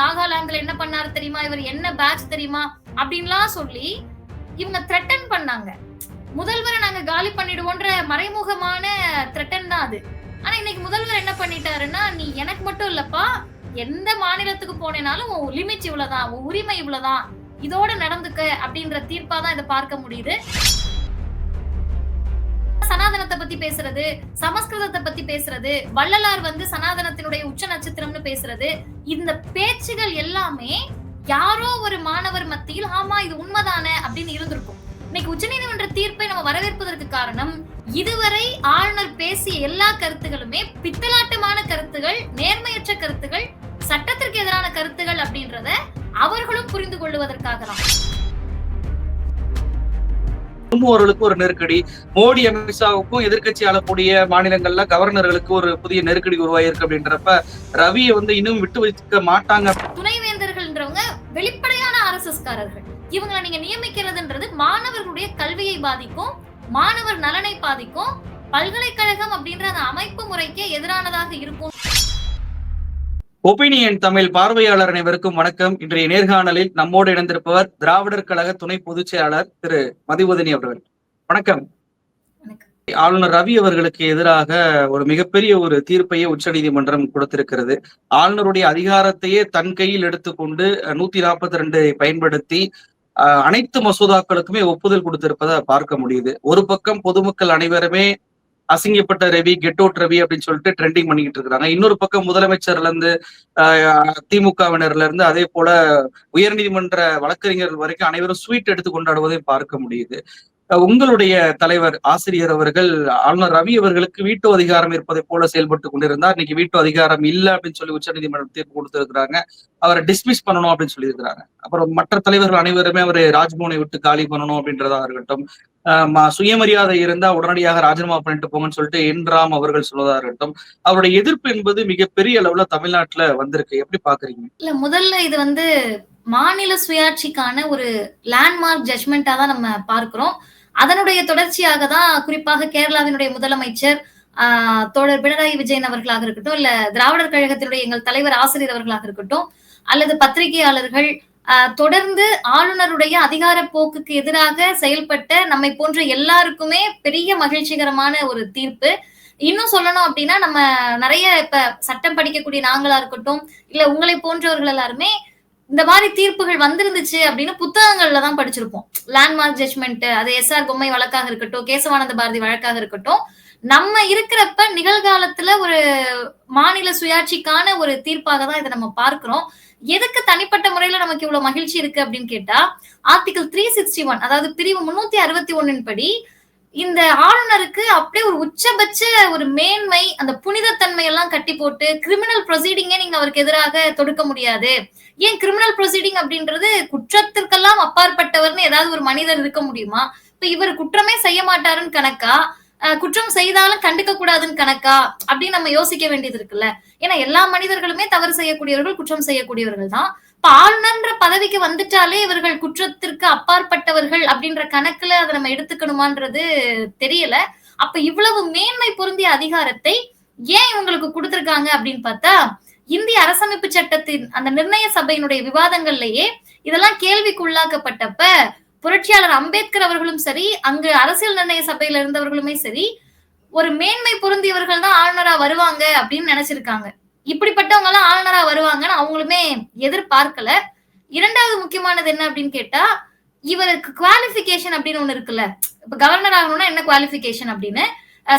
நாகாலாந்துல என்ன பண்ணாரு தெரியுமா? இவர் என்ன பேட்ச் தெரியுமா? அப்படின்லாம் சொல்லி இவங்க த்ரெட்டன் பண்ணாங்க. முதல்வரை நாங்க காலி பண்ணிடுவோன்ற மறைமுகமான த்ரெட்டன் தான் அது. ஆனா இன்னைக்கு முதல்வர் என்ன பண்ணிட்டாருன்னா நீ எனக்கு மட்டும் இல்லப்பா எந்த மாநிலத்துக்கு போனேனாலும் உன் லிமிட் இவ்வளவுதான் உன் உரிமை இவ்வளவுதான் இதோட நடந்துக்க அப்படின்ற தீர்ப்பா தான் இதை பார்க்க முடியுது. சனாதனத்தை பத்தி பேசுறது சமஸ்கிருதத்தை பத்தி பேசுறது வள்ளலார் வந்து சனாதனத்தினுடைய உச்ச நட்சத்திரம்னு பேசுறது இந்த பேச்சுகள் எல்லாமே யாரோ ஒரு மாணவர் மத்தியில் ஆமா இது உண்மைதானே அப்படின்னு இருந்திருக்கும். இன்னைக்கு உச்சநீதிமன்ற தீர்ப்பை நம்ம வரவேற்பதற்கு காரணம் இதுவரை ஆளுநர் பேசிய எல்லா கருத்துகளுமே பித்தலாட்டமான கருத்துகள் நேர்மையற்ற கருத்துகள் சட்டத்திற்கு எதிரான கருத்துகள் அப்படின்றத அவர்களும் புரிந்து கொள்வதற்காக தான் அவர்களுக்கு ஒரு நெருக்கடி. மோடி அமித்ஷாவுக்கும் எதிர்கட்சி ஆளக்கூடிய மாநிலங்கள்ல கவர்னர்களுக்கு ஒரு புதிய நெருக்கடி உருவாயிருக்கு அப்படின்றப்ப ரவியை வந்து இன்னும் விட்டு வைக்க மாட்டாங்க. துணைவேந்தர்கள்ன்றவங்க வெளிப்படையான ஆர்எஸ்எஸ் காரர்கள் இவங்களை நீங்க நியமிக்கிறதுன்றது மாணவர்களுடைய கல்வியை பாதிக்கும் மாணவர் நலனை பாதிக்கும் பல்கலைக்கழகம் அப்படின்ற அந்த அமைப்பு முறைக்கே எதிரானதாக இருக்கும். ஒப்பீனியன் தமிழ் பார்வையாளர் அனைவருக்கும் வணக்கம். இன்றைய நேர்காணலில் நம்மோடு இணைந்திருப்பவர் திராவிடர் கழக துணை பொதுச் செயலாளர் திரு மதிவதனி அவர்கள். வணக்கம். ஆளுநர் ரவி அவர்களுக்கு எதிராக ஒரு மிகப்பெரிய ஒரு தீர்ப்பையே உச்சநீதிமன்றம் கொடுத்திருக்கிறது. ஆளுநருடைய அதிகாரத்தையே தன் கையில் எடுத்துக்கொண்டு நூத்தி நாற்பத்தி ரெண்டு பயன்படுத்தி அனைத்து மசோதாக்களுக்குமே ஒப்புதல் கொடுத்திருப்பதை பார்க்க முடியுது. ஒரு பக்கம் பொதுமக்கள் அனைவருமே அசிங்கப்பட்ட ரவி கெட் அவுட் ரவி அப்படின்னு சொல்லிட்டு ட்ரெண்டிங் பண்ணிக்கிட்டு இருக்காங்க இன்னொரு பக்கம் முதலமைச்சர்ல இருந்து திமுகவினர்ல இருந்து அதே போல உயர்நீதிமன்ற வழக்கறிஞர்கள் வரைக்கும் அனைவரும் ஸ்வீட் எடுத்து கொண்டாடுவதை பார்க்க முடியுது. உங்களுடைய தலைவர் ஆசிரியர் அவர்கள் ஆளுநர் ரவி அவர்களுக்கு வீட்டு அதிகாரம் இருப்பதை போல செயல்பட்டு கொண்டிருந்தார். இன்னைக்கு வீட்டு அதிகாரம் இல்ல அப்படின்னு சொல்லி உச்சநீதிமன்றம் தீர்ப்பு கொடுத்திருக்கிறாங்க. அவரை டிஸ்மிஸ் பண்ணணும் அப்படின்னு சொல்லியிருக்கிறாங்க. அப்புறம் மற்ற தலைவர்கள் அனைவருமே அவரை ராஜ்பவனை விட்டு காலி பண்ணணும் அப்படின்றதா இருக்கட்டும் சுயமரியாதை இருந்தா உடனடியாக ராஜினாமா பண்ணிட்டு போங்கன்னு சொல்லிட்டு என் ராம் அவர்கள் சொல்வதா இருக்கட்டும். அவருடைய எதிர்ப்பு என்பது மிகப்பெரிய அளவுல தமிழ்நாட்டுல வந்திருக்கு. எப்படி பாக்குறீங்க? இல்ல முதல்ல இது வந்து மாநில சுயாட்சிக்கான ஒரு லேண்ட்மார்க் ஜட்மெண்டா தான் நம்ம பார்க்கிறோம். அதனுடைய தொடர்ச்சியாக தான் குறிப்பாக கேரளாவினுடைய முதலமைச்சர் ஆஹ் தோழர் பினராயி விஜயன் அவர்களாக இருக்கட்டும் இல்ல திராவிடர் கழகத்தினுடைய எங்கள் தலைவர் ஆசிரியர் அவர்களாக இருக்கட்டும் அல்லது பத்திரிகையாளர்கள் தொடர்ந்து ஆளுநருடைய அதிகார போக்குக்கு எதிராக செயல்பட்ட நம்மை போன்ற எல்லாருக்குமே பெரிய மகிழ்ச்சிகரமான ஒரு தீர்ப்பு. இன்னும் சொல்லணும் அப்படின்னா நம்ம நிறைய இப்ப சட்டம் படிக்கக்கூடிய நாங்களா இருக்கட்டும் இல்ல உங்களை போன்றவர்கள் எல்லாருமே இந்த மாதிரி தீர்ப்புகள் வந்திருந்துச்சு அப்படின்னு புத்தகங்கள்ல தான் படிச்சிருப்போம். லேண்ட்மார்க் ஜட்மெண்ட் அது எஸ் ஆர் பொம்மை வழக்காக இருக்கட்டும் கேசவானந்த பாரதி வழக்காக இருக்கட்டும் நம்ம இருக்கிறப்ப நிகழ்காலத்துல ஒரு மாநில சுயாட்சிக்கான ஒரு தீர்ப்பாக தான் இதை நம்ம பார்க்கிறோம். எதுக்கு தனிப்பட்ட முறையில நமக்கு இவ்வளவு மகிழ்ச்சி இருக்கு அப்படின்னு கேட்டா ஆர்டிகல் த்ரீ சிக்ஸ்டி ஒன் அதாவது பிரிவு முன்னூத்தி அறுபத்தி ஒன்னின் படி இந்த ஆளுநருக்கு அப்படியே ஒரு உச்சபட்ச ஒரு மேன்மை அந்த புனிதத்தன்மை எல்லாம் கட்டி போட்டு கிரிமினல் ப்ரொசீடிங்கே நீங்க அவருக்கு எதிராக தொடுக்க முடியாது. ஏன் கிரிமினல் ப்ரொசீடிங் அப்படின்றது குற்றத்திற்கெல்லாம் அப்பாற்பட்டவர்னு ஏதாவது ஒரு மனிதர் இருக்க முடியுமா? இப்ப இவர் குற்றமே செய்ய மாட்டாருன்னு கணக்கா குற்றம் செய்தாலும் கண்டுக்க கூடாதுன்னு கணக்கா? அப்படின்னு நம்ம யோசிக்க வேண்டியது இருக்குல்ல. ஏன்னா எல்லா மனிதர்களுமே தவறு செய்யக்கூடியவர்கள் குற்றம் செய்யக்கூடியவர்கள் தான். இப்ப ஆளுநர்ன்ற பதவிக்கு வந்துட்டாலே இவர்கள் குற்றத்திற்கு அப்பாற்பட்டவர்கள் அப்படின்ற கணக்குல அதை நம்ம எடுத்துக்கணுமான்றது தெரியல. அப்ப இவ்வளவு மேன்மை பொருந்திய அதிகாரத்தை ஏன் இவங்களுக்கு கொடுத்திருக்காங்க அப்படின்னு பார்த்தா இந்திய அரசமைப்பு சட்டத்தின் அந்த நிர்ணய சபையினுடைய விவாதங்கள்லயே இதெல்லாம் கேள்விக்கு உள்ளாக்கப்பட்டப்ப புரட்சியாளர் அம்பேத்கர் அவர்களும் சரி அங்கு அரசியல் நிர்ணய சபையில இருந்தவர்களுமே சரி ஒரு மேன்மை பொருந்தியவர்கள் தான் ஆளுநரா வருவாங்க அப்படின்னு நினைச்சிருக்காங்க. இப்படிப்பட்டவங்க எல்லாம் ஆளுநரா வருவாங்கன்னு அவங்களுமே எதிர்பார்க்கல. இரண்டாவது முக்கியமானது என்ன அப்படின்னு கேட்டா இவருக்கு குவாலிபிகேஷன் அப்படின்னு ஒண்ணு இருக்குல்ல. இப்ப கவர்னர் ஆகணும்னா என்ன குவாலிபிகேஷன் அப்படின்னு?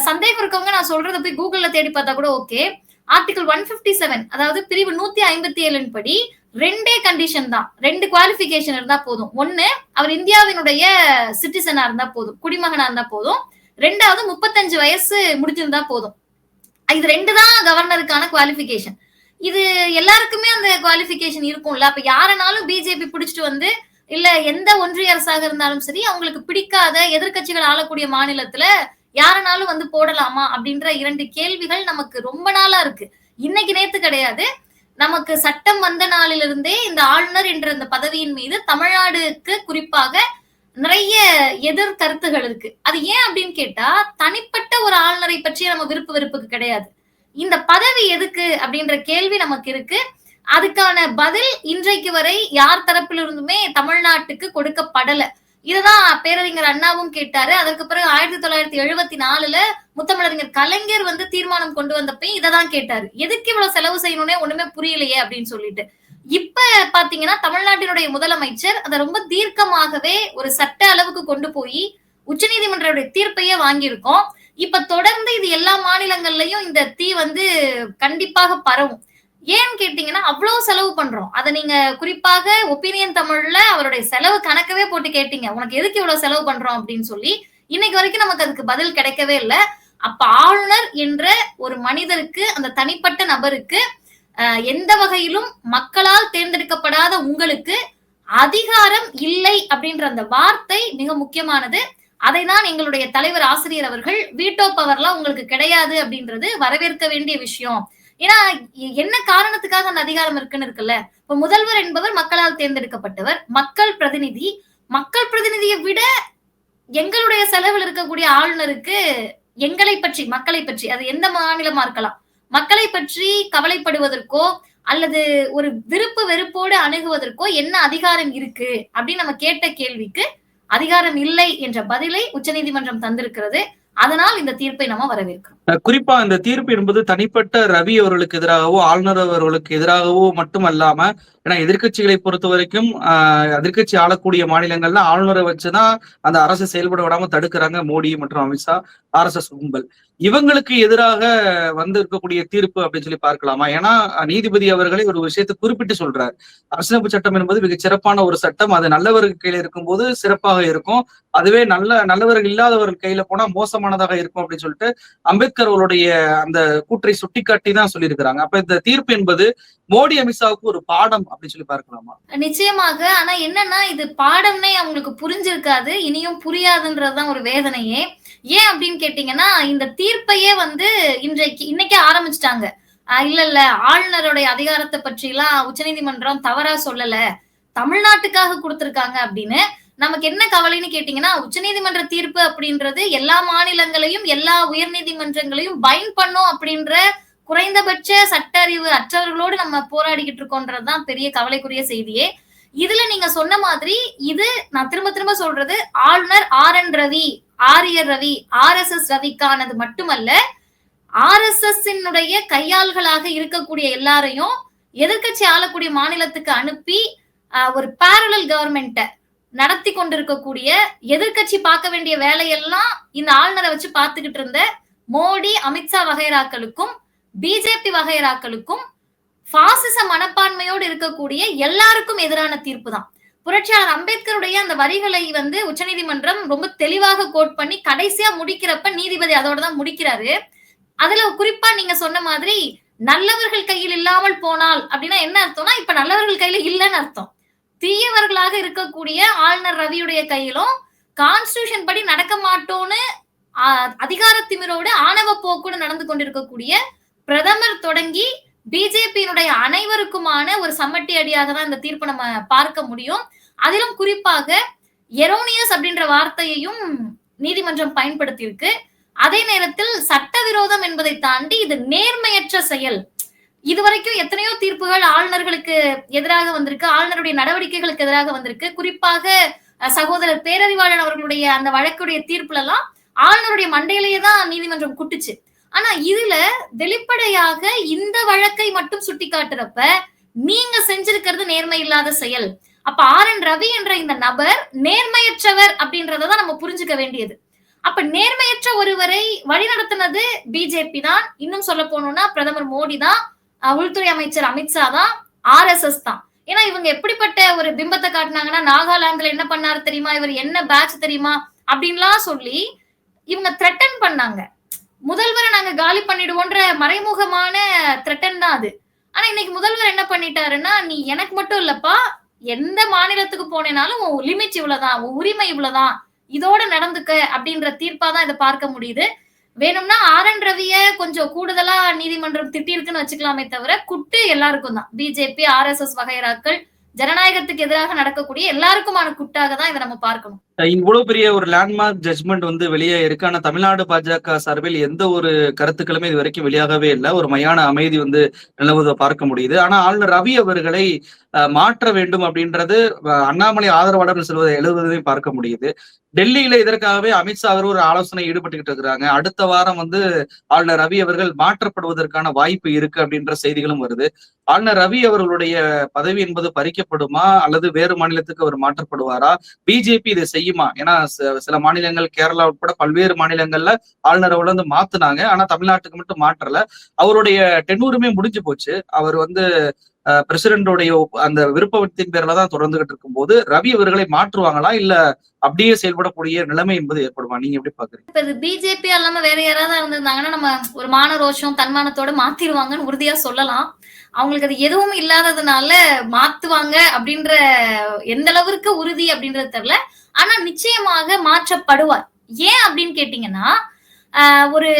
சந்தேகம் இருக்கவங்க நான் சொல்றத போய் கூகுள்ல தேடி பார்த்தா கூட okay article one fifty seven அதாவது பிரிவு நூத்தி ஐம்பத்தி ஏழின் படி ரெண்டே கண்டிஷன் தான். ரெண்டு குவாலிபிகேஷன் இருந்தா போதும். ஒண்ணு அவர் இந்தியாவினுடைய சிட்டிசனா இருந்தா போதும். குடிமகனா இருந்தா போதும். ரெண்டாவது முப்பத்தஞ்சு வயசு முடிஞ்சிருந்தா போதும். இது ரெண்டு தான் கவர்னருக்கான குவாலிபிகேஷன் இது எல்லாருக்குமே அந்த குவாலிபிகேஷன் இருக்கும்ல. அப்ப யாரனாலும் பிஜேபி பிடிச்சிட்டு வந்து இல்ல எந்த ஒன்றிய அரசாக இருந்தாலும் சரி அவங்களுக்கு பிடிக்காத எதிர்க்கட்சிகள் ஆளக்கூடிய மாநிலத்துல யாரனாலும் வந்து போடலாமா அப்படின்ற இரண்டு கேள்விகள் நமக்கு ரொம்ப நாளா இருக்கு. இன்னைக்கு நேத்து கிடையாது. நமக்கு சட்டம் வந்த நாளிலிருந்தே இந்த ஆளுநர் என்ற இந்த பதவியின் மீது தமிழ்நாடுக்கு குறிப்பாக நிறைய எதிர் கருத்துகள் இருக்கு. அது ஏன் அப்படின்னு கேட்டா தனிப்பட்ட ஒரு ஆளுநரை பற்றி நம்ம விருப்பு வெறுப்புக்கு கிடையாது. இந்த பதவி எதுக்கு அப்படின்ற கேள்வி நமக்கு இருக்கு. அதுக்கான பதில் இன்றைக்கு வரை யார் தரப்பிலிருந்துமே தமிழ்நாட்டுக்கு கொடுக்கப்படல. இதுதான் பேரறிஞர் அண்ணாவும் கேட்டாரு. அதற்கு பிறகு ஆயிரத்தி தொள்ளாயிரத்தி எழுபத்தி நாலுல முத்தமிழறிஞர் கலைஞர் வந்து தீர்மானம் கொண்டு வந்தப்ப இததான் கேட்டாரு. எதுக்கு இவ்வளவு செலவு செய்யணும்னே ஒண்ணுமே புரியலையே அப்படின்னு சொல்லிட்டு. இப்ப பாத்தீங்கன்னா தமிழ்நாட்டினுடைய முதலமைச்சர் அதை ரொம்ப தீர்க்கமாகவே ஒரு சட்ட அளவுக்கு கொண்டு போய் உச்சநீதிமன்றத்துடைய தீர்ப்பையே வாங்கியிருக்கோம். இப்ப தொடர்ந்து இது எல்லா மாநிலங்கள்லயும் இந்த தீ வந்து கண்டிப்பாக பரவும். ஏன்னு கேட்டீங்கன்னா அவ்வளவு செலவு பண்றோம். அதை நீங்க குறிப்பாக ஒப்பீனியன் தமிழ்ல அவருடைய செலவு கணக்கவே போட்டு கேட்டீங்க. உனக்கு எதுக்கு இவ்வளவு செலவு பண்றோம் அப்படின்னு சொல்லி இன்னைக்கு வரைக்கும் நமக்கு அதுக்கு பதில் கிடைக்கவே இல்லை. அப்ப ஆளுநர் என்ற ஒரு மனிதருக்கு அந்த தனிப்பட்ட நபருக்கு எந்த வகையிலும் மக்களால் தேர்ந்தெடுக்கப்படாத உங்களுக்கு அதிகாரம் இல்லை அப்படின்ற அந்த வார்த்தை மிக முக்கியமானது. அதை தான் எங்களுடைய தலைவர் ஆசிரியர் அவர்கள் வீட்டோ பவர்லாம் உங்களுக்கு கிடையாது அப்படின்றது வரவேற்க வேண்டிய விஷயம். ஏன்னா என்ன காரணத்துக்காக அந்த அதிகாரம் இருக்குன்னு இருக்குல்ல? இப்ப முதல்வர் என்பவர் மக்களால் தேர்ந்தெடுக்கப்பட்டவர். மக்கள் பிரதிநிதி. மக்கள் பிரதிநிதியை விட எங்களுடைய செலவில் இருக்கக்கூடிய ஆளுநருக்கு எங்களை பற்றி மக்களை பற்றி அது எந்த மாநிலமா இருக்கலாம். மக்களை பற்றி கவலைப்படுவதற்கோ அல்லது ஒரு விருப்பு வெறுப்போடு அணுகுவதற்கோ என்ன அதிகாரம் இருக்கு? அப்படின்னு நம்ம கேட்ட கேள்விக்கு அதிகாரம் இல்லை என்ற பதிலை உச்சநீதிமன்றம் தந்திருக்கிறது. அதனால் இந்த தீர்ப்பை நம்ம வரவேற்கிறோம். குறிப்பா இந்த தீர்ப்பு என்பது தனிப்பட்ட ரவி அவர்களுக்கு எதிராகவோ ஆளுநர் அவர்களுக்கு எதிராகவோ மட்டுமல்லாம ஏன்னா எதிர்கட்சிகளை பொறுத்த வரைக்கும் எதிர்கட்சி ஆளக்கூடிய மாநிலங்கள்ல ஆளுநரை வச்சுதான் அந்த அரசு செயல்பட விடாம தடுக்கிறாங்க மோடி மற்றும் அமித்ஷா ஆர் எஸ் எஸ் கும்பல். இவங்களுக்கு எதிராக வந்து இருக்கக்கூடிய தீர்ப்பு அப்படின்னு சொல்லி பார்க்கலாமா? ஏன்னா நீதிபதி அவர்களே ஒரு விஷயத்தை குறிப்பிட்டு சொல்றாரு. அரசியலமைப்பு சட்டம் என்பது மிக சிறப்பான ஒரு சட்டம். அது நல்லவர்கள் கையில இருக்கும்போது சிறப்பாக இருக்கும். அதுவே நல்ல நல்லவர்கள் இல்லாதவர்கள் கையில போனா மோசமானதாக இருக்கும் அப்படின்னு சொல்லிட்டு அம்பேத்கர் அவருடைய அந்த கூற்றை சுட்டிக்காட்டி தான் சொல்லியிருக்கிறாங்க. அப்ப இந்த தீர்ப்பு என்பது மோடி அமித்ஷாவுக்கு ஒரு பாடம் அப்படின்னு சொல்லி பார்க்கலாமா? நிச்சயமாக. ஆனா என்னன்னா இது பாடம்னே அவங்களுக்கு புரிஞ்சிருக்காது. இனியும் புரியாதுன்றதுதான் ஒரு வேதனையே. ஏன் அப்படின்னு கேட்டீங்கன்னா இந்த தீர்ப்பையே வந்து இன்றைக்கு இன்னைக்கே ஆரம்பிச்சிட்டாங்க. இல்ல இல்ல ஆளுநருடைய அதிகாரத்தை பற்றி எல்லாம் உச்சநீதிமன்றம் தவறா சொல்லல. தமிழ்நாட்டுக்காக கொடுத்திருக்காங்க அப்படின்னு. நமக்கு என்ன கவலைன்னு கேட்டீங்கன்னா உச்சநீதிமன்ற தீர்ப்பு அப்படின்றது எல்லா மாநிலங்களையும் எல்லா உயர் நீதிமன்றங்களையும் பைன் பண்ணும் அப்படின்ற குறைந்தபட்ச சட்ட அறிவு அற்றவர்களோடு நம்ம போராடிக்கிட்டு இருக்கோன்றதுதான் பெரிய கவலைக்குரிய செய்தியே. இதுல நீங்க சொன்ன மாதிரி இது நான் திரும்ப திரும்ப சொல்றது ஆளுநர் R N Ravi Ariyar Ravi R S S ரவிக்கானது மட்டுமல்ல ஆர் எஸ் எஸ் கையாள்களாக இருக்கக்கூடிய எல்லாரையும் எதிர்கட்சி ஆளக்கூடிய மாநிலத்துக்கு அனுப்பி ஒரு பேரலல் கவர்மெண்ட்டை நடத்தி கொண்டிருக்கக்கூடிய எதிர்கட்சி பார்க்க வேண்டிய வேலையெல்லாம் இந்த ஆளுநரை வச்சு பார்த்துக்கிட்டு இருந்த மோடி அமித்ஷா வகைராக்களுக்கும் பிஜேபி வகையராக்களுக்கும் பாசிச மனப்பான்மையோடு இருக்கக்கூடிய எல்லாருக்கும் எதிரான தீர்ப்பு தான் புரட்சியாளர் அம்பேத்கருடைய அந்த வரிகளை வந்து உச்சநீதிமன்றம் ரொம்ப தெளிவாக கோட் பண்ணி கடைசியா முடிக்கிறப்ப நீதிபதி அதோட தான் முடிக்கிறாரு. அதுல குறிப்பா நீங்க சொன்ன மாதிரி நல்லவர்கள் கையில் இல்லாமல் போனால் அப்படின்னா என்ன அர்த்தம்னா இப்ப நல்லவர்கள் கையில இல்லைன்னு அர்த்தம். தீயவர்களாக இருக்கக்கூடிய ஆளுநர் ரவியுடைய கையிலும் கான்ஸ்டியூஷன் படி நடக்க மாட்டோம்னு அதிகார திமிரோடு ஆணவ போக்குடு நடந்து கொண்டிருக்கக்கூடிய பிரதமர் தொடங்கி பிஜேபியினுடைய அனைவருக்குமான ஒரு சம்மட்டி அடியாக தான் இந்த தீர்ப்பு நம்ம பார்க்க முடியும். அதிலும் குறிப்பாக எரோனியஸ் அப்படின்ற வார்த்தையையும் நீதிமன்றம் பயன்படுத்தியிருக்கு. அதே நேரத்தில் சட்டவிரோதம் என்பதை தாண்டி இது நேர்மையற்ற செயல். இதுவரைக்கும் எத்தனையோ தீர்ப்புகள் ஆளுநர்களுக்கு எதிராக வந்திருக்கு ஆளுநருடைய நடவடிக்கைகளுக்கு எதிராக வந்திருக்கு. குறிப்பாக சகோதரர் பேரறிவாளன் அவர்களுடைய அந்த வழக்குடைய தீர்ப்புல எல்லாம் ஆளுநருடைய மண்டையிலேயே தான் நீதிமன்றம் குட்டுச்சு. ஆனா இதுல வெளிப்படையாக இந்த வழக்கை மட்டும் சுட்டி காட்டுறப்ப நீங்க செஞ்சிருக்கிறது நேர்மை இல்லாத செயல். அப்ப ஆர் என் ரவி என்ற இந்த நபர் நேர்மையற்றவர் அப்படின்றதான் நம்ம புரிஞ்சுக்க வேண்டியது. அப்ப நேர்மையற்ற ஒருவரை வழிநடத்தினது பிஜேபி தான். இன்னும் சொல்ல போனோம்னா பிரதமர் மோடி தான். உள்துறை அமைச்சர் அமித்ஷா தான். ஆர் எஸ் எஸ் தான். ஏன்னா இவங்க எப்படிப்பட்ட ஒரு பிம்பத்தை காட்டினாங்கன்னா நாகாலாந்துல என்ன பண்ணாரு தெரியுமா? இவர் என்ன பேட்ச் தெரியுமா? அப்படின்லாம் சொல்லி இவங்க த்ரெட்டன் பண்ணாங்க. முதல்வரை நாங்க காலி பண்ணிடுவோன்ற மறைமுகமான த்ரெட்டன் தான் அது. ஆனா இன்னைக்கு முதல்வர் என்ன பண்ணிட்டாருன்னா நீ எனக்கு மட்டும் இல்லப்பா எந்த மாநிலத்துக்கு போனேனாலும் உன் லிமிட் இவ்வளவுதான் உன் உரிமை இவ்வளவுதான் இதோட நடந்துக்க அப்படின்ற தீர்ப்பா தான் இதை பார்க்க முடியுது. வேணும்னா ஆர் என் ரவிய கொஞ்சம் கூடுதலா நீதிமன்றம் திட்டிருக்குன்னு வச்சுக்கலாமே தவிர குட்டு எல்லாருக்கும் தான். பிஜேபி ஆர் எஸ் எஸ் வகைராக்கள் ஜனநாயகத்துக்கு எதிராக நடக்கக்கூடிய எல்லாருக்குமான குட்டாக தான் இதை நம்ம பார்க்கணும். இவ்வளவு பெரிய ஒரு லேண்ட்மார்க் ஜட்மெண்ட் வந்து வெளியே இருக்கு. ஆனா தமிழ்நாடு பாஜக சார்பில் எந்த ஒரு கருத்துக்களுமே இது வரைக்கும் வெளியாகவே இல்லை. ஒரு மையான அமைதி வந்து நிலவுவதை பார்க்க முடியுது. ஆனா ஆளுநர் ரவி அவர்களை மாற்ற வேண்டும் அப்படின்றது அண்ணாமலை ஆதரவாளர்கள் செல்வதை எழுதுவதையும் பார்க்க முடியுது. டெல்லியில இதற்காகவே அமித்ஷா அவர் ஒரு ஆலோசனை ஈடுபட்டுக்கிட்டு இருக்கிறாங்க. அடுத்த வாரம் வந்து ஆளுநர் ரவி அவர்கள் மாற்றப்படுவதற்கான வாய்ப்பு இருக்கு அப்படின்ற செய்திகளும் வருது. ஆளுநர் ரவி அவர்களுடைய பதவி என்பது பறிக்கப்படுமா? அல்லது வேறு மாநிலத்துக்கு அவர் மாற்றப்படுவாரா? பிஜேபி இதை செய்யுமா? ஏன்னா சில மாநிலங்கள் கேரளா உட்பட பல்வேறு மாநிலங்கள்ல ஆளுநரை வந்து மாத்துனாங்க. ஆனா தமிழ்நாட்டுக்கு மட்டும் மாற்றல. அவருடைய டென்னூருமே முடிஞ்சு போச்சு. அவர் வந்து பிரசிடண்டோடைய அந்த விருப்பத்தின் பேர்ல தான் தொடர்ந்துகிட்டு இருக்கும் போது ரவி அவர்களை மாற்றுவாங்களா? இல்ல அப்படியே செயல்படக்கூடிய நிலைமை என்பது ஏற்படுமா? நீங்க எப்படி பாக்குறீங்க? இப்ப இது பிஜேபி இல்லாம வேற யாராவது இருந்திருந்தாங்கன்னா நம்ம ஒரு மான ரோஷம் தன்மானத்தோட மாத்திருவாங்கன்னு உறுதியா சொல்லலாம். அவங்களுக்கு அது எதுவும் இல்லாததுனால மாத்துவாங்க அப்படின்ற எந்த அளவிற்கு உறுதி அப்படின்றது தெரியல. ஆனா நிச்சயமாக மாற்றப்படுவார். ஏன் அப்படின்னு கேட்டீங்கன்னா ஒரு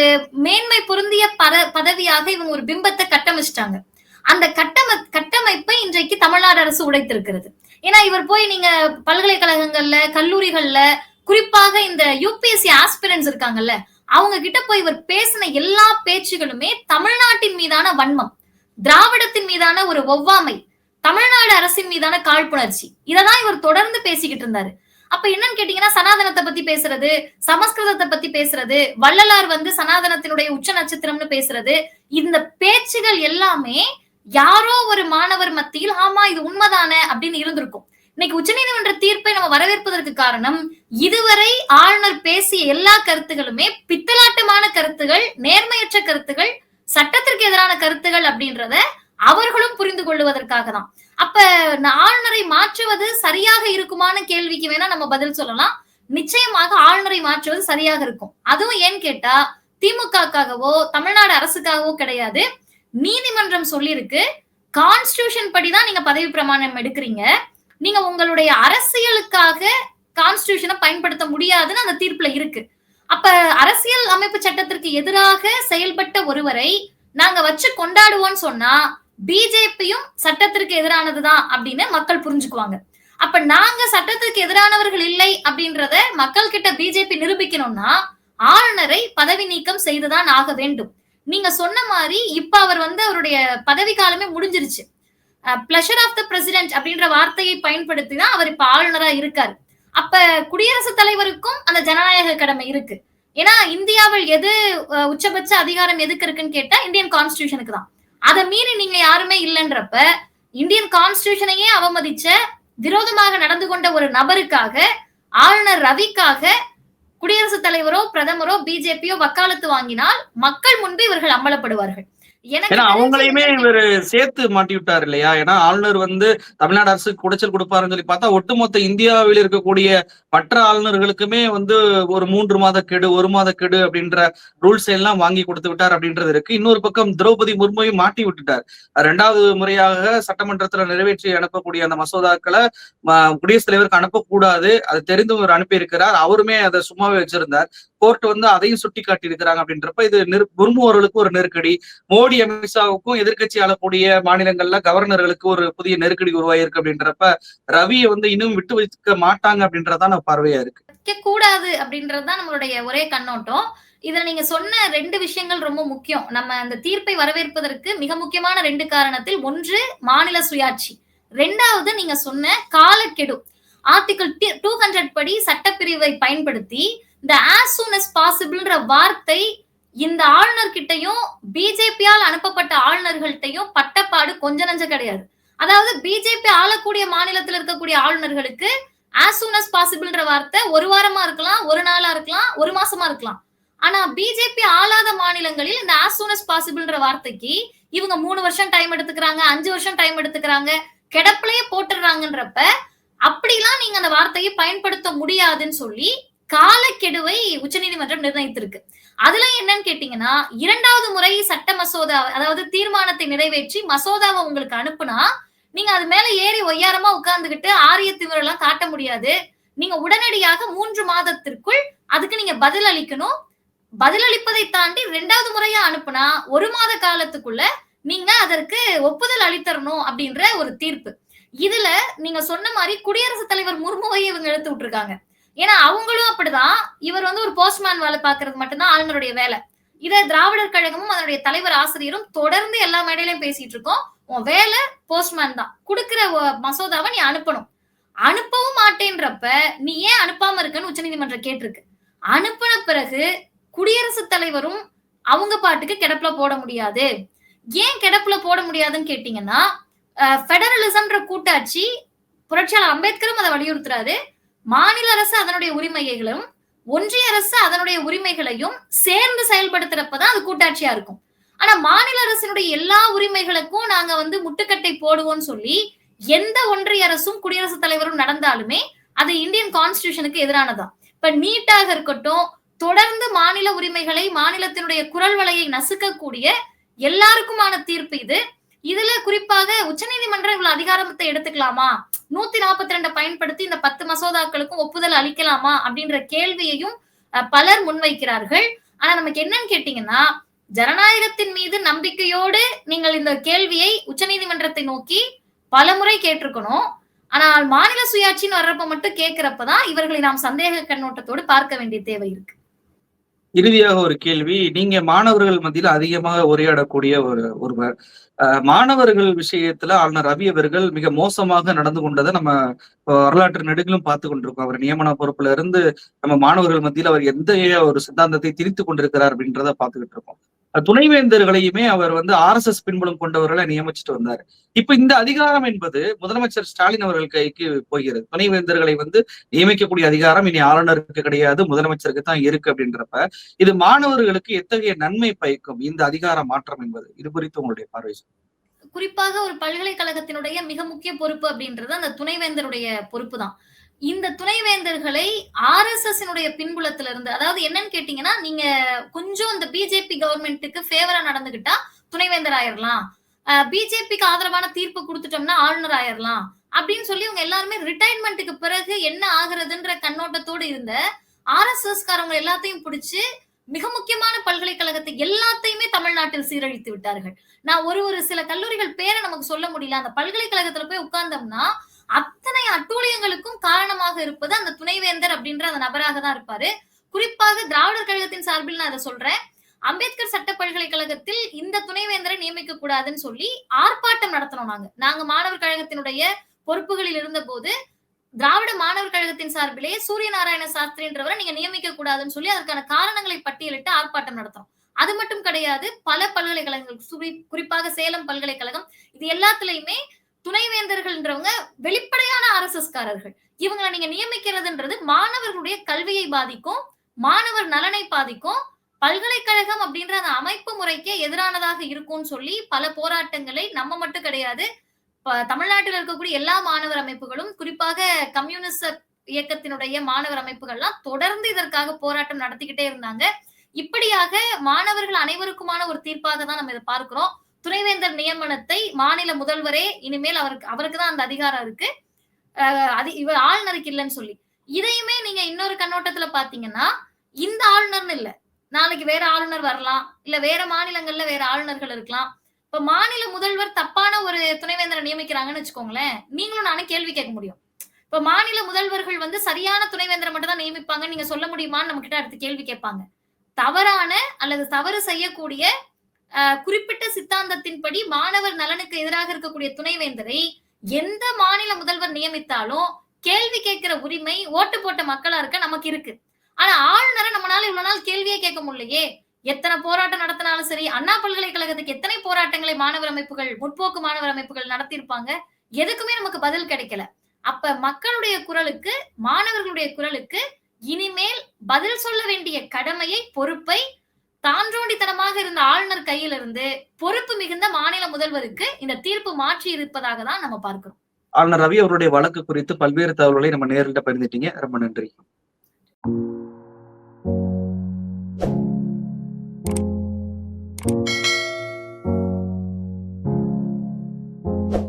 மேன்மை பொருந்திய பத பதவியாக இவங்க ஒரு பிம்பத்தை கட்டமைச்சிட்டாங்க. அந்த கட்டமை கட்டமைப்பை இன்றைக்கு தமிழ்நாடு அரசு உடைத்திருக்கிறது. ஏன்னா இவர் போய் நீங்க பல்கலைக்கழகங்கள்ல கல்லூரிகள்ல குறிப்பாக இந்த யூபிஎஸ்சி ஆஸ்பிரன்ஸ் இருக்காங்கல்ல அவங்க கிட்ட போய் இவர் பேசின எல்லா பேச்சுகளுமே தமிழ்நாட்டின் மீதான வன்மம் திராவிடத்தின் மீதான ஒரு ஒவ்வாமை தமிழ்நாடு அரசின் மீதான காழ்ப்புணர்ச்சி. இததான் இவர் தொடர்ந்து பேசிக்கிட்டு இருந்தாரு. அப்ப என்னன்னு கேட்டீங்கன்னா சனாதனத்தை பத்தி பேசுறது சமஸ்கிருதத்தை பத்தி பேசுறது வள்ளலார் வந்து சனாதனத்தினுடைய உச்ச நட்சத்திரம்னு பேசுறது இந்த பேச்சுகள் எல்லாமே யாரோ ஒரு மாணவர் மத்தியில் ஆமா இது உண்மைதானே அப்படின்னு இருந்திருக்கும். இன்னைக்கு உச்சநீதிமன்ற தீர்ப்பை நம்ம வரவேற்பதற்கு காரணம் இதுவரை ஆளுநர் பேசிய எல்லா கருத்துகளுமே பித்தலாட்டமான கருத்துகள் நேர்மையற்ற கருத்துகள் சட்டத்திற்கு எதிரான கருத்துகள் அப்படின்றத அவர்களும் புரிந்து கொள்வதற்காக தான். அப்ப ஆளுநரை மாற்றுவது சரியாக இருக்குமான கேள்விக்கு வேணா நம்ம பதில் சொல்லலாம். நிச்சயமாக ஆளுநரை மாற்றுவது சரியாக இருக்கும். அதுவும் ஏன்னு கேட்டா திமுகவோ தமிழ்நாடு அரசுக்காகவோ கிடையாது. நீதிமன்றம் சொல்லியிருக்கு கான்ஸ்டியூஷன் படிதான் நீங்க பதவி பிரமாணம் எடுக்கிறீங்க. நீங்க உங்களுடைய அரசியலுக்காக கான்ஸ்டியூஷனை பயன்படுத்த முடியாதுன்னு அந்த தீர்ப்புல இருக்கு. அப்ப அரசியல் அமைப்பு சட்டத்திற்கு எதிராக செயல்பட்ட ஒருவரை நாங்க வச்சு கொண்டாடுவோம்னு சொன்னா பிஜேபியும் சட்டத்திற்கு எதிரானதுதான் அப்படின்னு மக்கள் புரிஞ்சுக்குவாங்க. அப்ப நாங்க சட்டத்திற்கு எதிரானவர்கள் இல்லை அப்படின்றத மக்கள் கிட்ட பிஜேபி நிரூபிக்கணும்னா ஆளுநரை பதவி நீக்கம் செய்துதான் ஆக வேண்டும். நீங்க சொன்ன மாதிரி இப்ப அவர் வந்து அவருடைய பதவி காலமே முடிஞ்சிருச்சு. பிளஷர் ஆஃப் த பிரசிடென்ட் அப்படின்ற வார்த்தையை பயன்படுத்தி தான் அவர் இப்ப ஆளுநரா இருக்காரு. அப்ப குடியரசுத் தலைவருக்கும் அந்த ஜனநாயக கடமை இருக்கு. ஏன்னா இந்தியாவில் எது உச்சபட்ச அதிகாரம் எதுக்கு இருக்குன்னு கேட்டா இந்தியன் கான்ஸ்டியூஷனுக்கு தான். அதை மீறி நீங்க யாருமே இல்லைன்றப்ப இந்தியன் கான்ஸ்டியூஷனையே அவமதிச்ச விரோதமாக நடந்து கொண்ட ஒரு நபருக்காக ஆளுநர் ரவிக்காக குடியரசுத் தலைவரோ பிரதமரோ பிஜேபியோ வக்காலத்து வாங்கினால் மக்கள் முன்பு இவர்கள் அம்பலப்படுவார்கள். ஏன்னா அவங்களையுமே இவர் சேர்த்து மாட்டி விட்டார் இல்லையா? ஏன்னா ஆளுநர் வந்து தமிழ்நாடு அரசுக்கு குடைச்சல் கொடுப்பாருன்னு சொல்லி பார்த்தா ஒட்டுமொத்த இந்தியாவில் இருக்கக்கூடிய மற்ற ஆளுநர்களுக்குமே வந்து ஒரு மூன்று மாத கெடு ஒரு மாத கெடு அப்படின்ற ரூல்ஸ் எல்லாம் வாங்கி கொடுத்து விட்டார் அப்படின்றது இருக்கு. இன்னொரு பக்கம் திரௌபதி முர்மையும் மாட்டி விட்டுட்டார். ரெண்டாவது முறையாக சட்டமன்றத்துல நிறைவேற்றி அனுப்பக்கூடிய அந்த மசோதாக்களை குடியரசுத் தலைவருக்கு அனுப்பக்கூடாது. அது தெரிந்து அவர் அனுப்பி இருக்கிறார் அவருமே அதை சும்மாவே வச்சிருந்தார். கோர்ட் வந்து அதையும் சுட்டி காட்டி இருக்கிறாங்க அப்படின்றப்ப இது முர்மு அவர்களுக்கு ஒரு நெருக்கடி. மோடி அமித்ஷாவுக்கும் எதிர்கட்சி ஆளக்கூடிய மாநிலங்கள்ல கவர்னர்களுக்கு ஒரு புதிய நெருக்கடி உருவாயிருக்கு அப்படின்றப்ப ரவியை வந்து இன்னும் விட்டு வைக்க மாட்டாங்க அப்படின்றதான் பார்வையா இருக்கு. வைக்க கூடாது அப்படின்றதுதான் நம்மளுடைய ஒரே கண்ணோட்டம். இதுல நீங்க சொன்ன ரெண்டு விஷயங்கள் ரொம்ப முக்கியம். நம்ம அந்த தீர்ப்பை வரவேற்பதற்கு மிக முக்கியமான ரெண்டு காரணத்தில் ஒன்று மாநில சுயாட்சி. ரெண்டாவது நீங்க சொன்ன காலக்கெடு. ஆர்டிகல் டூ ஹண்ட்ரட் படி சட்டப்பிரிவை பயன்படுத்தி இந்த ஆஸ் சூன் அஸ் பாசிபிள்ன்ற வார்த்தை இந்த ஆளுநர் கிட்டையும் பிஜேபியால் அனுப்பப்பட்ட ஆளுநர்கள்ட்டையும் பட்டப்பாடு கொஞ்ச நஞ்ச கிடையாது. அதாவது பிஜேபி ஆளக்கூடிய மாநிலத்தில் இருக்கக்கூடிய ஆளுநர்களுக்கு ஆஸ் சூன் அஸ் பாசிபிள்ன்ற வார்த்தை ஒரு வாரமா இருக்கலாம் ஒரு நாளா இருக்கலாம் ஒரு மாசமா இருக்கலாம். ஆனா பிஜேபி ஆளாத மாநிலங்களில் இந்த ஆஸ் சூன் அஸ் பாசிபிள்ன்ற வார்த்தைக்கு இவங்க மூணு வருஷம் டைம் எடுத்துக்கிறாங்க அஞ்சு வருஷம் டைம் எடுத்துக்கிறாங்க கிடப்பிலேயே போட்டுடுறாங்கன்றப்ப அப்படிலாம் நீங்க அந்த வார்த்தையை பயன்படுத்த முடியாதுன்னு சொல்லி காலக்கெடுவை உச்சநீதிமன்றம் நிர்ணயித்திருக்கு. அதுல என்னன்னு கேட்டீங்கன்னா இரண்டாவது முறை சட்ட மசோதா அதாவது தீர்மானத்தை நிறைவேற்றி மசோதாவை உங்களுக்கு அனுப்புனா நீங்க அது மேல ஏறி ஒய்யாரமா உட்கார்ந்துகிட்டு ஆரிய திமிரெல்லாம் காட்ட முடியாது. நீங்க உடனடியாக மூன்று மாதத்திற்குள் அதுக்கு நீங்க பதில் அளிக்கணும். பதில் அளிப்பதை தாண்டி ரெண்டாவது முறையா அனுப்புனா ஒரு மாத காலத்துக்குள்ள நீங்க அதற்கு ஒப்புதல் அளித்தரணும் அப்படின்ற ஒரு தீர்ப்பு. இதுல நீங்க சொன்ன மாதிரி குடியரசுத் தலைவர் முர்முவை இவங்க எடுத்து விட்டுருக்காங்க. ஏன்னா அவங்களும் அப்படிதான். இவர் வந்து ஒரு போஸ்ட்மேன் வேலை பார்க்கறது மட்டும்தான் ஆளுநருடைய வேலை. இதை திராவிடர் கழகமும் அதனுடைய தலைவர் ஆசிரியரும் தொடர்ந்து எல்லா மேடையிலையும் பேசிட்டு இருக்கோம். உன் வேலை போஸ்ட்மேன் தான். கொடுக்கிற மசோதாவை நீ அனுப்பணும். அனுப்பவும் மாட்டேன்றப்ப நீ ஏன் அனுப்பாம இருக்கன்னு உச்சநீதிமன்றம் கேட்டிருக்கு. அனுப்பின பிறகு குடியரசுத் தலைவரும் அவங்க பாட்டுக்கு கிடப்புல போட முடியாது. ஏன் கிடப்புல போட முடியாதுன்னு கேட்டீங்கன்னா ஃபெடரலிசம்ன்ற கூட்டாட்சி புரட்சியாளர் அம்பேத்கரும் அதை வலியுறுத்துறாரு. மாநில அரசு அதனுடைய உரிமைகளும் ஒன்றிய அரசு அதனுடைய உரிமைகளையும் சேர்ந்து செயல்படுத்துறப்பதான் அது கூட்டாட்சியா இருக்கும். ஆனா மாநில அரசினுடைய எல்லா உரிமைகளுக்கும் நாங்க வந்து முட்டுக்கட்டை போடுவோம்னு சொல்லி எந்த ஒன்றிய அரசும் குடியரசுத் தலைவரும் நடந்தாலுமே அது இந்தியன் கான்ஸ்டியூஷனுக்கு எதிரானதான் இப்ப நீட்டாக இருக்கட்டும் தொடர்ந்து மாநில உரிமைகளை மாநிலத்தினுடைய குரல் வலையை நசுக்கக்கூடிய எல்லாருக்குமான தீர்ப்பு இது. இதுல குறிப்பாக உச்சநீதிமன்றம் இவ்வளவு அதிகாரத்தை எடுத்துக்கலாமா? நூத்தி நாற்பத்தி ரெண்டை பயன்படுத்தி இந்த பத்து மசோதாக்களுக்கும் ஒப்புதல் அளிக்கலாமா? அப்படின்ற கேள்வியையும் பலர் முன்வைக்கிறார்கள். ஆனா நமக்கு என்னன்னு கேட்டீங்கன்னா ஜனநாயகத்தின் மீது நம்பிக்கையோடு நீங்கள் இந்த கேள்வியை உச்சநீதிமன்றத்தை நோக்கி பலமுறை கேட்டிருக்கணும். ஆனால் மாநில சுயாட்சின்னு வர்றப்ப மட்டும் கேட்கிறப்பதான் இவர்களை நாம் சந்தேக கண்ணோட்டத்தோடு பார்க்க வேண்டிய தேவை இருக்கு. இறுதியாக ஒரு கேள்வி. நீங்க மாணவர்கள் மத்தியில் அதிகமாக உரையாடக்கூடிய ஒரு ஒருவர். மாணவர்கள் விஷயத்துல ஆளுநர் ரவி அவர்கள் மிக மோசமாக நடந்து கொண்டதை நம்ம வரலாற்று நெடுகிலும் பார்த்து கொண்டிருக்கோம். அவர் நியமன பொறுப்புல இருந்து நம்ம மாணவர்கள் மத்தியில் அவர் எந்த ஒரு சித்தாந்தத்தை திரித்து கொண்டிருக்கிறார் அப்படின்றத பார்த்துக்கிட்டு இருக்கோம். துணைவேந்தர்களையுமே அவர் வந்து ஆர் எஸ் எஸ் பின்புலம் கொண்டவர்களை நியமிச்சுட்டு வந்தார். இப்ப இந்த அதிகாரம் என்பது முதலமைச்சர் ஸ்டாலின் அவர்கள் கைக்கு போகிறது. துணைவேந்தர்களை வந்து நியமிக்கக்கூடிய அதிகாரம் இனி ஆளுநருக்கு கிடையாது முதலமைச்சருக்கு தான் இருக்கு அப்படின்றப்ப இது மாணவர்களுக்கு எத்தகைய நன்மை பயக்கும்? இந்த அதிகார மாற்றம் என்பது. இது குறித்து உங்களுடைய பார்வை குறிப்பாக ஒரு பல்கலைக்கழகத்தினுடைய மிக முக்கிய பொறுப்பு அப்படின்றது அந்த துணைவேந்தருடைய பொறுப்பு தான். இந்த துணைவேந்தர்களை ஆர் எஸ் எஸ் பின்புலத்துல இருந்து அதாவது என்னன்னு கேட்டீங்கன்னா நீங்க கொஞ்சம் இந்த பிஜேபி கவர்மெண்ட்டுக்கு ஃபேவரா நடந்துகிட்டா துணைவேந்தர் ஆயிரலாம். பிஜேபிக்கு ஆதரவான தீர்ப்பு கொடுத்துட்டோம்னா ஆளுநர் ஆயிரலாம். அப்படின்னு சொல்லி இவங்க எல்லாருமே ரிட்டையர்மெண்ட்டுக்கு பிறகு என்ன ஆகுறதுன்ற கண்ணோட்டத்தோடு இருந்த ஆர் எஸ் எஸ் காரவங்க எல்லாத்தையும் பிடிச்சு மிக முக்கியமான பல்கலைக்கழகத்தை எல்லாத்தையுமே தமிழ்நாட்டில் சீரழித்து விட்டார்கள். நான் ஒரு ஒரு சில கல்லூரிகள் பேரை நமக்கு சொல்ல முடியல. அந்த பல்கலைக்கழகத்துல போய் உட்கார்ந்தோம்னா அத்தனை அட்டூழியங்களுக்கும் காரணமாக இருப்பது அந்த துணைவேந்தர் அப்படின்ற அந்த நபராக தான் இருப்பாரு. குறிப்பாக திராவிடர் கழகத்தின் சார்பில் நான் அதை சொல்றேன். அம்பேத்கர் சட்ட பல்கலைக்கழகத்தில் இந்த துணைவேந்தரை நியமிக்க கூடாதுன்னு சொல்லி ஆர்ப்பாட்டம் நடத்தணும் நாங்க. நாங்க மாணவர் கழகத்தினுடைய பொறுப்புகளில் இருந்த போது திராவிட மாணவர் கழகத்தின் சார்பிலே சூரிய நாராயண சாஸ்திரின்றவரை நீங்க நியமிக்க கூடாதுன்னு சொல்லி அதற்கான காரணங்களை பட்டியலிட்டு ஆர்ப்பாட்டம் நடத்துறோம் அது மட்டும் கிடையாது பல பல்கலைக்கழகங்கள் சுரி- குறிப்பாக சேலம் பல்கலைக்கழகம் இது எல்லாத்துலயுமே துணைவேந்தர்கள்ன்றவங்க வெளிப்படையான ஆர்எஸ்எஸ் காரர்கள் இவங்களை நீங்க நியமிக்கிறதுன்றது மாணவர்களுடைய கல்வியை பாதிக்கும் மாணவர் நலனை பாதிக்கும் பல்கலைக்கழகம் அப்படின்ற அந்த அமைப்பு முறைக்கே எதிரானதாக இருக்கும்னு சொல்லி பல போராட்டங்களை நம்ம மட்டும் கிடையாது தமிழ்நாட்டில் இருக்கக்கூடிய எல்லா மாணவர் அமைப்புகளும் குறிப்பாக கம்யூனிஸ்ட் இயக்கத்தினுடைய மாணவர் அமைப்புகள்லாம் தொடர்ந்து இதற்காக போராட்டம் நடத்திக்கிட்டே இருந்தாங்க. இப்படியாக மாணவர்கள் அனைவருக்குமான ஒரு தீர்ப்பாக தான் நம்ம இதை பார்க்கிறோம். துணைவேந்தர் நியமனத்தை மாநில முதல்வரே இனிமேல் அவருக்கு அவருக்கு தான் அந்த அதிகாரம் இருக்கு. அது இவர் ஆளுநருக்கு இல்லைன்னு சொல்லி. இதையுமே நீங்க இன்னொரு கண்ணோட்டத்துல பாத்தீங்கன்னா இந்த ஆளுநர்னு இல்ல. நாளைக்கு வேற ஆளுநர் வரலாம். இல்ல வேற மாநிலங்கள்ல வேற ஆளுநர்கள் இருக்கலாம். இப்ப மாநில முதல்வர் தப்பான ஒரு துணைவேந்தரை நியமிக்கிறாங்கன்னு வச்சுக்கோங்களேன் நீங்களும் நானும் கேள்வி கேட்க முடியும். இப்ப மாநில முதல்வர்கள் வந்து சரியான துணைவேந்தரை மட்டும் தான் நியமிப்பாங்கன்னு நீங்க சொல்ல முடியுமான்னு நம்ம கிட்ட அடுத்து கேள்வி கேட்பாங்க. தவறான அல்லது தவறு செய்யக்கூடிய குறிப்பிட்ட சித்தாந்தத்தின்படி மாணவர் நலனுக்கு எதிராக இருக்கக்கூடிய துணைவேந்தரை எந்த மாநில முதல்வர் நியமித்தாலும் கேள்வி கேட்கிற உரிமை ஓட்டு போட்ட மக்களா இருக்க நமக்கு இருக்கு. ஆனா ஆளுநரை நம்மளால இவ்வளவு நாள் கேள்வியே கேட்க முடியலையே. எத்தனை போராட்டம் நடத்தினாலும் சரி அண்ணா பல்கலைக்கழகத்துக்கு எத்தனை போராட்டங்களை மாணவர் அமைப்புகள் முற்போக்கு மாணவர் அமைப்புகள் நடத்தியிருப்பாங்க? எதுக்குமே நமக்கு பதில் கிடைக்கல. அப்ப மக்களுடைய குரலுக்கு மாணவர்களுடைய குரலுக்கு இனிமேல் பதில் சொல்ல வேண்டிய கடமையை பொறுப்பை தான்றோண்டித்தனமாக இருந்த ஆளுநர் கையிலிருந்து பொறுப்பு மிகுந்த மாநில முதல்வருக்கு இந்த தீர்ப்பு மாற்றி இருப்பதாக தான் நம்ம பார்க்கிறோம். ஆளுநர் ரவி அவருடைய வழக்கு குறித்து பல்வேறு தகவல்களை நம்ம நேரில் பகிர்ந்துட்டீங்க. ரொம்ப நன்றி.